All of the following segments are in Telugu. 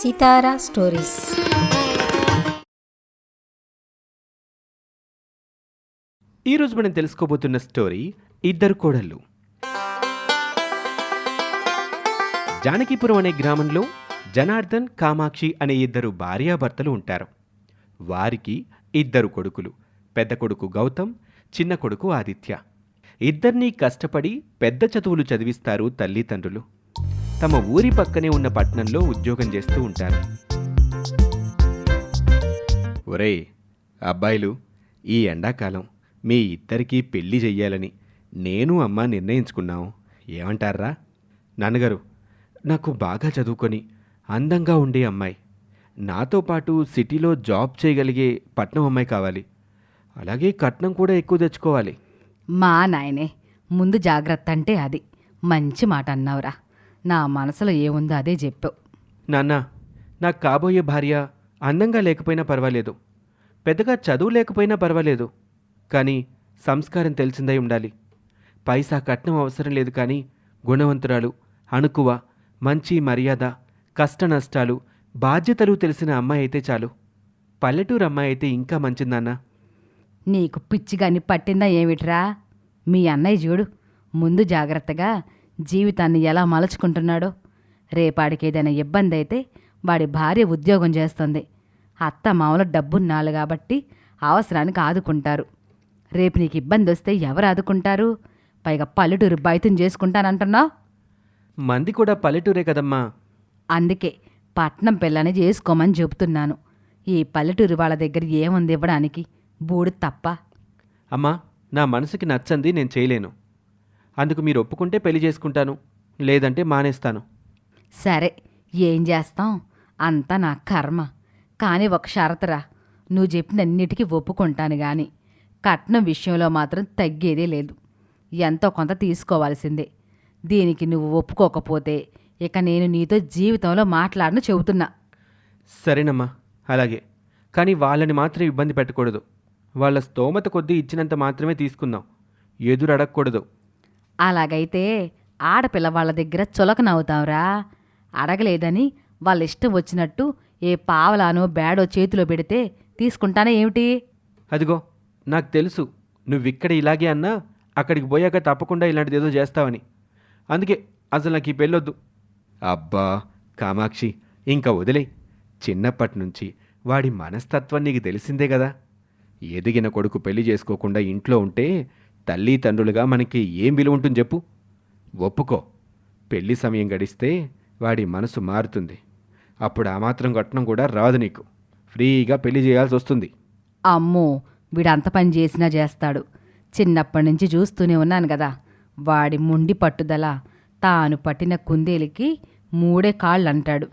సితారా స్టోరీస్. ఈరోజు మనం తెలుసుకోబోతున్న స్టోరీ ఇద్దరు కోడళ్ళు. జానకీపురం అనే గ్రామంలో జనార్దన్ కామాక్షి అనే ఇద్దరు భార్యాభర్తలు ఉంటారు. వారికి ఇద్దరు కొడుకులు పెద్ద కొడుకు గౌతమ్ చిన్న కొడుకు ఆదిత్య. ఇద్దరినీ కష్టపడి పెద్ద చదువులు చదివిస్తారు తల్లిదండ్రులు. తమ ఊరి పక్కనే ఉన్న పట్టణంలో ఉద్యోగం చేస్తూ ఉంటారు. ఒరేయ్ అబ్బాయిలు ఈ ఎండాకాలం మీ ఇద్దరికీ పెళ్ళి చెయ్యాలని నేను అమ్మ నిర్ణయించుకున్నాం. ఏమంటారా? నాన్నగారు నాకు బాగా చదువుకొని అందంగా ఉండే అమ్మాయి. నాతో పాటు సిటీలో జాబ్ చేయగలిగే పట్నం అమ్మాయి కావాలి. అలాగే కట్నం కూడా ఎక్కువ తెచ్చుకోవాలి. మా నాయనే ముందు జాగ్రత్త అంటే అది. మంచి మాట అన్నావురా. నా మనసులో ఏముందో అదే చెప్పావు నాన్న నాకు కాబోయే భార్య అందంగా లేకపోయినా పర్వాలేదు. పెద్దగా చదువు లేకపోయినా పర్వాలేదు. కానీ సంస్కారం తెలిసిందై ఉండాలి. పైసా కట్నం అవసరం లేదు కానీ గుణవంతురాలు అణుకువ మంచి మర్యాద కష్ట నష్టాలు బాధ్యతలు తెలిసిన అమ్మాయి అయితే చాలు. పల్లెటూరు అమ్మాయి అయితే ఇంకా మంచిదన్నా నీకు పిచ్చిగాని పట్టిందా ఏమిట్రా? మీ అన్నయ్య చూడు ముందు జాగ్రత్తగా జీవితాన్ని ఎలా మలుచుకుంటున్నాడో? రేపాడికి ఏదైనా ఇబ్బంది అయితే వాడి భార్య ఉద్యోగం చేస్తుంది. అత్త మామూలు డబ్బున్నాళ్ళు కాబట్టి అవసరానికి ఆదుకుంటారు. రేపు నీకు ఇబ్బంది వస్తే ఎవరు ఆదుకుంటారు? పైగా పల్లెటూరు బయటం చేసుకుంటానంటున్నావు? మంది కూడా పల్లెటూరే కదమ్మా. అందుకే పట్నం పిల్లని చేసుకోమని చెబుతున్నాను. ఈ పల్లెటూరు వాళ్ళ దగ్గర ఏముంది ఇవ్వడానికి? బూడు తప్ప. అమ్మా నా మనసుకి నచ్చంది నేను చేయలేను. అందుకు మీరు ఒప్పుకుంటే పెళ్ళి చేసుకుంటాను లేదంటే మానేస్తాను. సరే ఏం చేస్తాం? అంతా నా కర్మ. కానీ ఒక షరతురా నువ్వు చెప్పినన్నిటికీ ఒప్పుకుంటాను గాని కట్నం విషయంలో మాత్రం తగ్గేదే లేదు. ఎంతో కొంత తీసుకోవాల్సిందే. దీనికి నువ్వు ఒప్పుకోకపోతే ఇక నేను నీతో జీవితంలో మాట్లాడను చెబుతున్నా. సరేనమ్మా అలాగే. కానీ వాళ్ళని మాత్రం ఇబ్బంది పెట్టకూడదు. వాళ్ళ స్తోమత కొద్దీ ఇచ్చినంత మాత్రమే తీసుకుందాం. ఎదురు అడగకూడదు అలాగైతే ఆడపిల్ల వాళ్ళ దగ్గర చులకనవుతావురా. అడగలేదని వాళ్ళ ఇష్టం వచ్చినట్టు ఏ పావలానో బేడో చేతిలో పెడితే తీసుకుంటానే ఏమిటి? అదిగో నాకు తెలుసు. నువ్విక్కడ ఇలాగే అన్నా అక్కడికి పోయాక తప్పకుండా ఇలాంటిది ఏదో చేస్తావని. అందుకే అసలు నాకు ఈ పెళ్ళొద్దు. అబ్బా కామాక్షి ఇంకా వదిలే చిన్నప్పటి నుంచి వాడి మనస్తత్వం నీకు తెలిసిందే కదా. ఎదిగిన కొడుకు పెళ్ళి చేసుకోకుండా ఇంట్లో ఉంటే తల్లి తండ్రులుగా మనకి ఏం విలువ ఉంటుంది చెప్పు? ఒప్పుకో. పెళ్ళి సమయం గడిస్తే వాడి మనసు మారుతుంది. అప్పుడు ఆ మాత్రం కట్నం కూడా రాదు నీకు. ఫ్రీగా పెళ్ళి చేయాల్సి వస్తుంది. అమ్మో వీడంత పని చేసినా చేస్తాడు. చిన్నప్పటి నుంచి చూస్తూనే ఉన్నాను కదా. వాడి ముండి పట్టుదల తాను పట్టిన కుందేలికి మూడే కాళ్ళు అంటాడు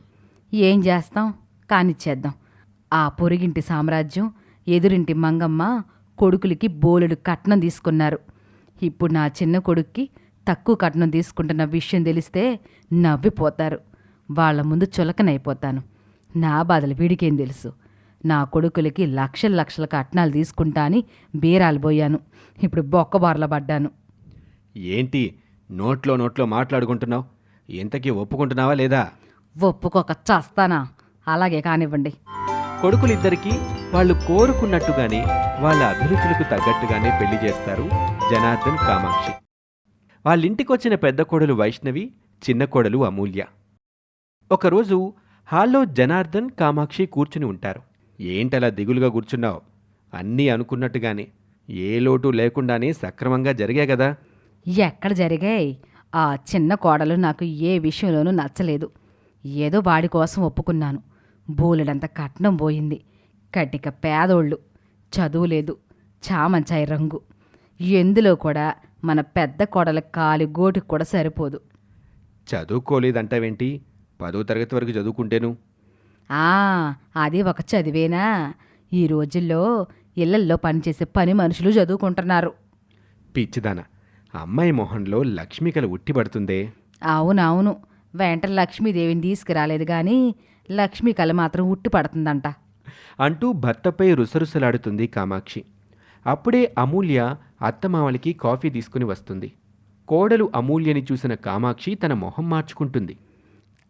ఏం చేస్తాం? కానిచ్చేద్దాం. ఆ పొరుగింటి సామ్రాజ్యం ఎదురింటి మంగమ్మ కొడుకులకి బోలెడు కట్నం తీసుకున్నారు. ఇప్పుడు నా చిన్న కొడుక్కి తక్కువ కట్నం తీసుకుంటున్న విషయం తెలిస్తే నవ్విపోతారు. వాళ్ళ ముందు చులకనైపోతాను. నా బాధలు వీడికేం తెలుసు? నా కొడుకులకి లక్షల లక్షల కట్నాలు తీసుకుంటా అని బీరాలు పోయాను. ఇప్పుడు బొక్కబార్ల పడ్డాను. ఏంటి? నోట్లో నోట్లో మాట్లాడుకుంటున్నావు? ఇంతకీ ఒప్పుకుంటున్నావా లేదా? ఒప్పుకోక చస్తానా? అలాగే కానివ్వండి. కొడుకులిద్దరికీ వాళ్ళు కోరుకున్నట్టుగానే వాళ్ళ అభిరుచులకు తగ్గట్టుగానే పెళ్ళి చేస్తారు జనార్దన్ కామాక్షి. వాళ్ళింటికొచ్చిన పెద్ద కోడలు వైష్ణవి చిన్న కోడలు అమూల్య. ఒకరోజు హాల్లో జనార్దన్ కామాక్షి కూర్చుని ఉంటారు. ఏంటలా దిగులుగా కూర్చున్నావు? అన్నీ అనుకున్నట్టుగానే. ఏ లోటు లేకుండానే సక్రమంగా జరిగాయి కదా ఎక్కడ జరిగాయి? ఆ చిన్న కోడలు నాకు ఏ విషయంలోనూ నచ్చలేదు. ఏదో వాడి కోసం ఒప్పుకున్నాను. బోలెడంత కట్నం పోయింది. కటిక పేదోళ్ళు చదువు లేదు చామంచాయి రంగు. ఎందులో కూడా మన పెద్ద కోడల కాలి గోటికి కూడా సరిపోదు. చదువుకోలేదంటావేంటి? పదో తరగతి వరకు చదువుకుంటేను. ఆ అది ఒక చదివేనా? ఈ రోజుల్లో ఇళ్ళల్లో పనిచేసే పని మనుషులు చదువుకుంటున్నారు. పిచ్చిదాన అమ్మాయి మొహంలో లక్ష్మికల ఉట్టిపడుతుందే అవునవును వెంట లక్ష్మీదేవిని తీసుకురాలేదు కానీ లక్ష్మీ కళ మాత్రం ఉట్టి పడుతుందంట అంటూ భర్తపై రుసరుసలాడుతుంది కామాక్షి. అప్పుడే అమూల్య అత్తమామలికి కాఫీ తీసుకుని వస్తుంది. కోడలు అమూల్యని చూసిన కామాక్షి తన మొహం మార్చుకుంటుంది.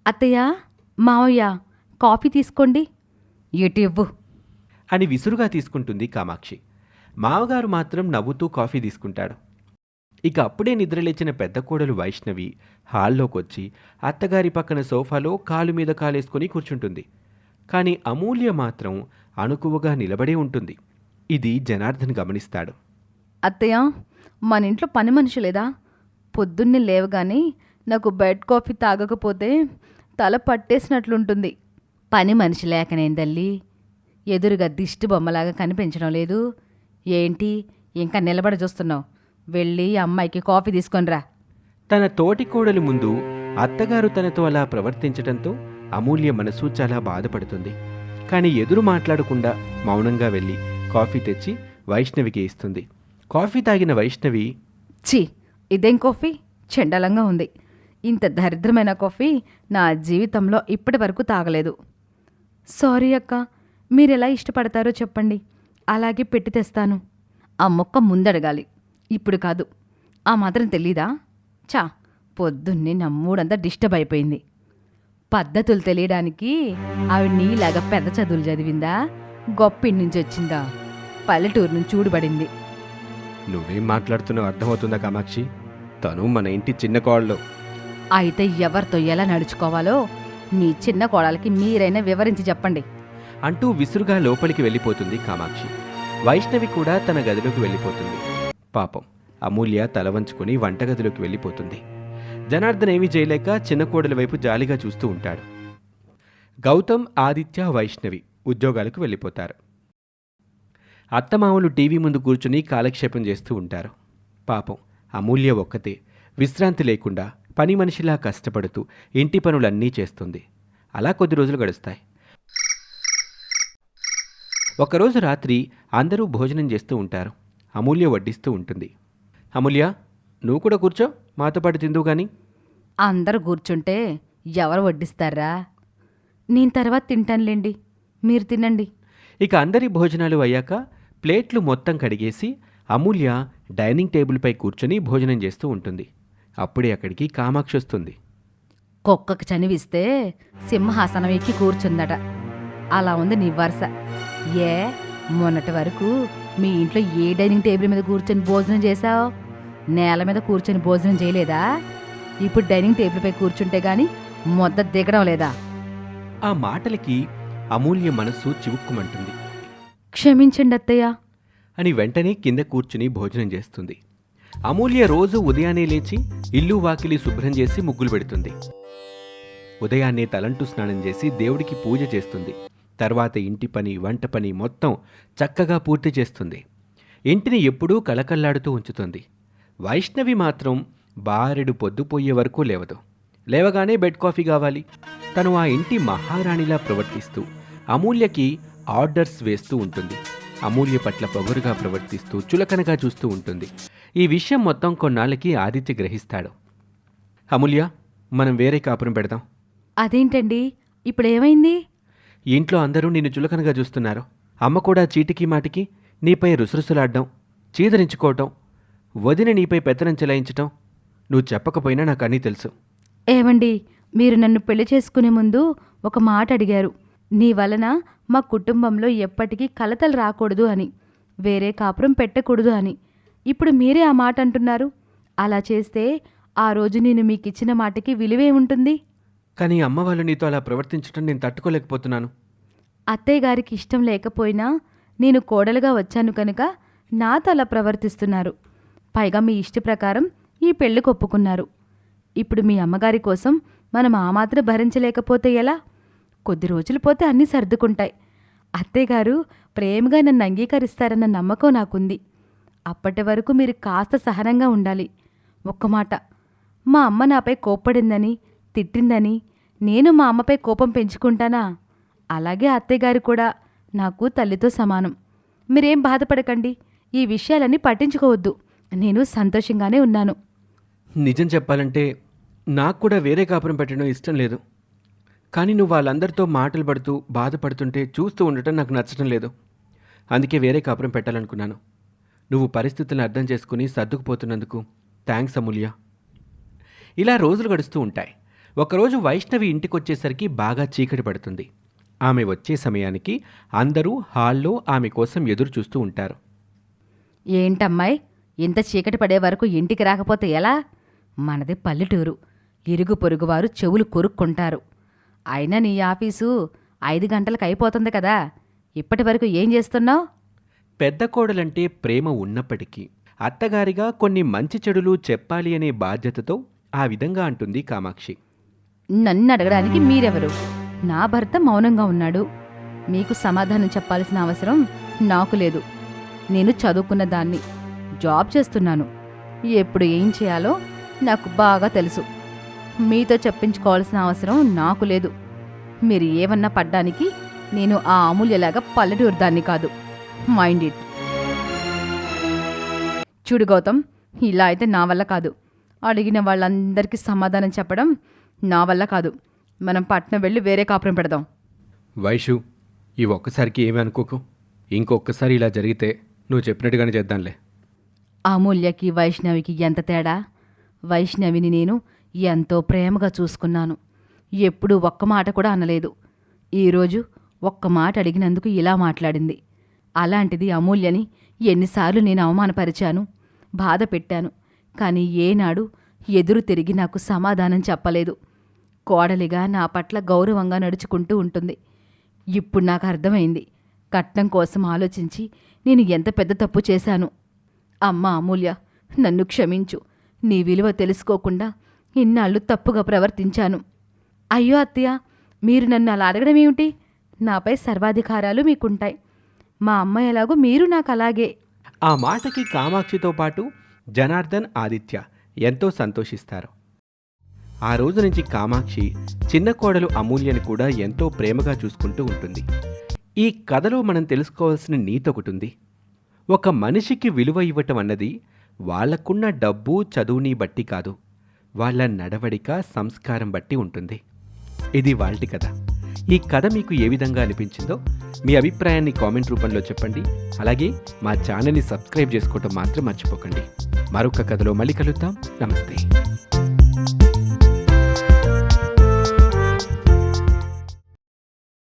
అత్తయ్య మావయ్య కాఫీ తీసుకోండి. ఇటు ఇవ్వు? అని విసురుగా తీసుకుంటుంది కామాక్షి. మావగారు మాత్రం నవ్వుతూ కాఫీ తీసుకుంటాడు. ఇక అప్పుడే నిద్రలేచిన పెద్ద కోడలు వైష్ణవి హాల్లోకొచ్చి అత్తగారి పక్కన సోఫాలో కాలు మీద కాలేసుకొని కూర్చుంటుంది. కానీ అమూల్య మాత్రం అణుకువగా నిలబడే ఉంటుంది. ఇది జనార్దన్ గమనిస్తాడు. అత్తయ్య మన ఇంట్లో పని మనిషి లేదా? పొద్దున్నే లేవగానే నాకు బెడ్ కాఫీ తాగకపోతే తల పట్టేసినట్లుంటుంది. పని మనిషి లేకనేం తల్లి? ఎదురుగా దిష్టి బొమ్మలాగా కనిపించడం లేదు. ఏంటి? ఇంకా నిలబడి చూస్తున్నావు వెళ్ళి అమ్మాయికి కాఫీ తీసుకొనిరా తన తోటి కోడలి ముందు అత్తగారు తనతో అలా ప్రవర్తించటంతో అమూల్య మనసు చాలా బాధపడుతుంది. కానీ ఎదురు మాట్లాడకుండా మౌనంగా వెళ్ళి కాఫీ తెచ్చి వైష్ణవికి ఇస్తుంది. కాఫీ తాగిన వైష్ణవి ఛీ ఇదేం కాఫీ? చెండలంగా ఉంది. ఇంత దరిద్రమైన కాఫీ నా జీవితంలో ఇప్పటి వరకు తాగలేదు. సారీ అక్క మీరు ఎలా ఇష్టపడతారో చెప్పండి. అలాగే పెట్టి తెస్తాను. ఆ మొక్క ముందడగాలి. ఇప్పుడు కాదు. ఆ మాత్రం తెలీదా? చా పొద్దున్నే నా మూడంతా డిస్టర్బ్ అయిపోయింది. పద్ధతులు తెలియడానికి ఆవిడ నీలాగా పెద్ద చదువులు చదివిందా? గొప్ప నుంచి వచ్చిందా? పల్లెటూరు నుంచి చూడబడింది నువ్వేం మాట్లాడుతున్నావు అర్థమవుతుందా కామాక్షి? తను మన ఇంటి చిన్న కోడలు. అయితే ఎవరితో ఎలా నడుచుకోవాలో మీ చిన్న కోడలకి మీరైనా వివరించి చెప్పండి. అంటూ విసురుగా లోపలికి వెళ్ళిపోతుంది కామాక్షి. వైష్ణవి కూడా తన గదిలోకి వెళ్ళిపోతుంది. పాపం. అమూల్య తల వంచుకొని వంటగదిలోకి వెళ్ళిపోతుంది. జనార్దన్ ఏమీ చేయలేక చిన్న కోడలి వైపు జాలిగా చూస్తూ ఉంటాడు. గౌతమ్ ఆదిత్య వైష్ణవి ఉద్యోగాలకు వెళ్ళిపోతారు. అత్తమామలు టీవీ ముందు కూర్చుని కాలక్షేపం చేస్తూ ఉంటారు. పాపం అమూల్య ఒక్కతే. విశ్రాంతి లేకుండా పని మనిషిలా కష్టపడుతూ ఇంటి పనులన్నీ చేస్తుంది. అలా కొద్ది రోజులు గడుస్తాయి. ఒకరోజు రాత్రి అందరూ భోజనం చేస్తూ ఉంటారు. అమూల్య వడ్డిస్తూ ఉంటుంది. అమూల్య నువ్వు కూడా కూర్చో మాతో పాటు తిందువు గాని. అందరూ కూర్చుంటే ఎవరు వడ్డిస్తారా? నేను తర్వాత తింటానులేండి మీరు తినండి. ఇక అందరి భోజనాలు అయ్యాక ప్లేట్లు మొత్తం కడిగేసి అమూల్య డైనింగ్ టేబుల్పై కూర్చొని భోజనం చేస్తూ ఉంటుంది. అప్పుడే అక్కడికి కామాక్షి వస్తుంది. కుక్కకు చనివిస్తే సింహాసనం ఎక్కి కూర్చుందట. అలా ఉంది నీ వరుస. ఏ? మొన్నటి వరకు మీ ఇంట్లో ఏ డైనింగ్ టేబుల్ మీద కూర్చొని భోజనం చేశావు? నేల మీద కూర్చొని భోజనం చేయలేదా? ఇప్పుడు డైనింగ్ టేబుల్పై కూర్చుంటే గాని మొద్ద దిగడం లేదా? ఆ మాటలకి అమూల్య మనస్సు చివుక్కుమంటుంది. క్షమించండి అత్తయ్య. అని వెంటనే కింద కూర్చుని భోజనం చేస్తుంది. అమూల్య రోజు ఉదయాన్నే లేచి ఇల్లు వాకిలి శుభ్రం చేసి ముగ్గులు పెడుతుంది. ఉదయాన్నే తలంటు స్నానం చేసి దేవుడికి పూజ చేస్తుంది. తర్వాత ఇంటి పని వంట పని మొత్తం చక్కగా పూర్తి చేస్తుంది. ఇంటిని ఎప్పుడూ కళకళ్ళాడుతూ ఉంచుతుంది. వైష్ణవి మాత్రం బారెడు పొద్దుపోయే వరకు లేవదు. లేవగానే బెడ్ కాఫీ కావాలి. తను ఆ ఇంటి మహారాణిలా ప్రవర్తిస్తూ అమూల్యకి ఆర్డర్స్ వేస్తూ ఉంటుంది. అమూల్య పట్ల పొగరుగా ప్రవర్తిస్తూ చులకనగా చూస్తూ ఉంటుంది. ఈ విషయం మొత్తం కొన్నాళ్ళకి ఆదిత్య గ్రహిస్తాడు. అమూల్య మనం వేరే కాపురం పెడదాం. అదేంటండి? ఇప్పుడు ఏమైంది ఇంట్లో అందరూ నిన్ను చులకనగా చూస్తున్నారు. అమ్మ కూడా చీటికి మాటికి నీపై రుసరుసలాడ్డం చీదరించుకోవటం వదిన నీపై పెత్తనం చెలాయించటం నువ్వు చెప్పకపోయినా నాకు అన్నీ తెలుసు. ఏమండి మీరు నన్ను పెళ్ళి చేసుకునే ముందు ఒక మాట అడిగారు. నీ వలన మా కుటుంబంలో ఎప్పటికీ కలతలు రాకూడదు అని వేరే కాపురం పెట్టకూడదు అని. ఇప్పుడు మీరే ఆ మాట అంటున్నారు. అలా చేస్తే ఆ రోజు నేను మీకు ఇచ్చిన మాటకి విలువే ఉంటుంది కానీ అమ్మ వాళ్ళు నీతో అలా ప్రవర్తించటం నేను తట్టుకోలేకపోతున్నాను. అత్తయ్య గారికి ఇష్టం లేకపోయినా నేను కోడలుగా వచ్చాను కనుక నాతో అలా ప్రవర్తిస్తున్నారు. పైగా మీ ఇష్ట ప్రకారం ఈ పెళ్ళి ఒప్పుకున్నారు. ఇప్పుడు మీ అమ్మగారి కోసం మనం ఆ మాత్రం భరించలేకపోతే ఎలా? కొద్ది రోజులు పోతే అన్నీ సర్దుకుంటాయి. అత్తయ్యగారు ప్రేమగా నన్ను అంగీకరిస్తారన్న నమ్మకం నాకుంది. అప్పటి వరకు మీరు కాస్త సహనంగా ఉండాలి. ఒక్క మాట మా అమ్మ నాపై కోప్పడిందని తిట్టిందని నేను మా అమ్మపై కోపం పెంచుకుంటానా? అలాగే అత్తయ్యగారు కూడా నాకు తల్లితో సమానం. మీరేం బాధపడకండి ఈ విషయాలన్నీ పట్టించుకోవద్దు. నేను సంతోషంగానే ఉన్నాను. నిజం చెప్పాలంటే నాకు కూడా వేరే కాపురం పెట్టడం ఇష్టం లేదు. కానీ నువ్వు వాళ్ళందరితో మాటలు పడుతూ బాధపడుతుంటే చూస్తూ ఉండటం నాకు నచ్చడం లేదు. అందుకే వేరే కాపురం పెట్టాలనుకున్నాను. నువ్వు పరిస్థితులను అర్థం చేసుకుని సర్దుకుపోతున్నందుకు థ్యాంక్స్ అమూల్య. ఇలా రోజులు గడుస్తూ ఉంటాయి. ఒకరోజు వైష్ణవి ఇంటికొచ్చేసరికి బాగా చీకటి పడుతుంది. ఆమె వచ్చే సమయానికి అందరూ హాల్లో ఆమె కోసం ఎదురు చూస్తూ ఉంటారు. ఏంటమ్మాయి? ఇంత చీకటి పడే వరకు ఇంటికి రాకపోతే ఎలా? మనది పల్లెటూరు. ఇరుగు పొరుగువారు చెవులు కొరుక్కుంటారు. అయినా నీ ఆఫీసు ఐదు గంటలకు అయిపోతుంది కదా. ఇప్పటి వరకు ఏం చేస్తున్నావు? పెద్ద కోడలంటే ప్రేమ ఉన్నప్పటికీ అత్తగారిగా కొన్ని మంచి చెడులు చెప్పాలి అనే బాధ్యతతో ఆ విధంగా అంటుంది కామాక్షి. నన్ను అడగడానికి మీరెవరు? నా భర్త మౌనంగా ఉన్నాడు. మీకు సమాధానం చెప్పాల్సిన అవసరం నాకు లేదు. నేను చదువుకున్న దాన్ని జాబ్ చేస్తున్నాను. ఎప్పుడు ఏం చేయాలో నాకు బాగా తెలుసు. మీతో చెప్పించుకోవాల్సిన అవసరం నాకు లేదు. మీరు ఏమన్నా పడ్డానికి నేను ఆ అమూల్యలాగా పల్లెటూరు దాన్ని కాదు. Mind it. చూడు గౌతమ్ ఇలా అయితే నా వల్ల కాదు. అడిగిన వాళ్ళందరికీ సమాధానం చెప్పడం నా వల్ల కాదు. మనం పట్నం వెళ్ళి వేరే కాపురం పెడదాం. వైషు ఈ ఒక్కసారికి ఏమీ అనుకోకు. ఇంకొకసారి ఇలా జరిగితే నువ్వు చెప్పినట్టుగానే చేద్దాంలే. అమూల్యకి వైష్ణవికి ఎంత తేడా? వైష్ణవిని నేను ఎంతో ప్రేమగా చూసుకున్నాను. ఎప్పుడూ ఒక్క మాట కూడా అనలేదు. ఈరోజు ఒక్క మాట అడిగినందుకు ఇలా మాట్లాడింది. అలాంటిది అమూల్యని ఎన్నిసార్లు నేను అవమానపరిచాను బాధ పెట్టాను కానీ ఏనాడు ఎదురు తిరిగి నాకు సమాధానం చెప్పలేదు. కోడలిగా నా పట్ల గౌరవంగా నడుచుకుంటూ ఉంటుంది. ఇప్పుడు నాకు అర్థమైంది. కట్నం కోసం ఆలోచించి నేను ఎంత పెద్ద తప్పు చేశాను. అమ్మ అమూల్య నన్ను క్షమించు. నీ విలువ తెలుసుకోకుండా ఇన్నాళ్ళు తప్పుగా ప్రవర్తించాను. అయ్యో అత్తయ్య మీరు నన్ను అలా అడగడం ఏమిటి? నాపై సర్వాధికారాలు మీకుంటాయి. మా అమ్మ ఎలాగో మీరు నాకు అలాగే. ఆ మాటకి కామాక్షితో పాటు జనార్దన్ ఆదిత్య ఎంతో సంతోషిస్తారు. ఆ రోజు నుంచి కామాక్షి చిన్న కోడలు అమూల్యని కూడా ఎంతో ప్రేమగా చూసుకుంటూ ఉంటుంది. ఈ కథలో మనం తెలుసుకోవాల్సిన నీతి ఒకటి ఉంది ఒక మనిషికి విలువ ఇవ్వటం అన్నది వాళ్ళకున్న డబ్బు చదువుని బట్టి కాదు వాళ్ళ నడవడిక సంస్కారం బట్టి ఉంటుంది. ఇది వాళ్ళటి కథ. ఈ కథ మీకు ఏ విధంగా అనిపించిందో మీ అభిప్రాయాన్ని కామెంట్ రూపంలో చెప్పండి. అలాగే మా ఛానల్ని సబ్స్క్రైబ్ చేసుకోవటం మాత్రం మర్చిపోకండి. మరొక కథలో మళ్ళీ కలుద్దాం. నమస్తే.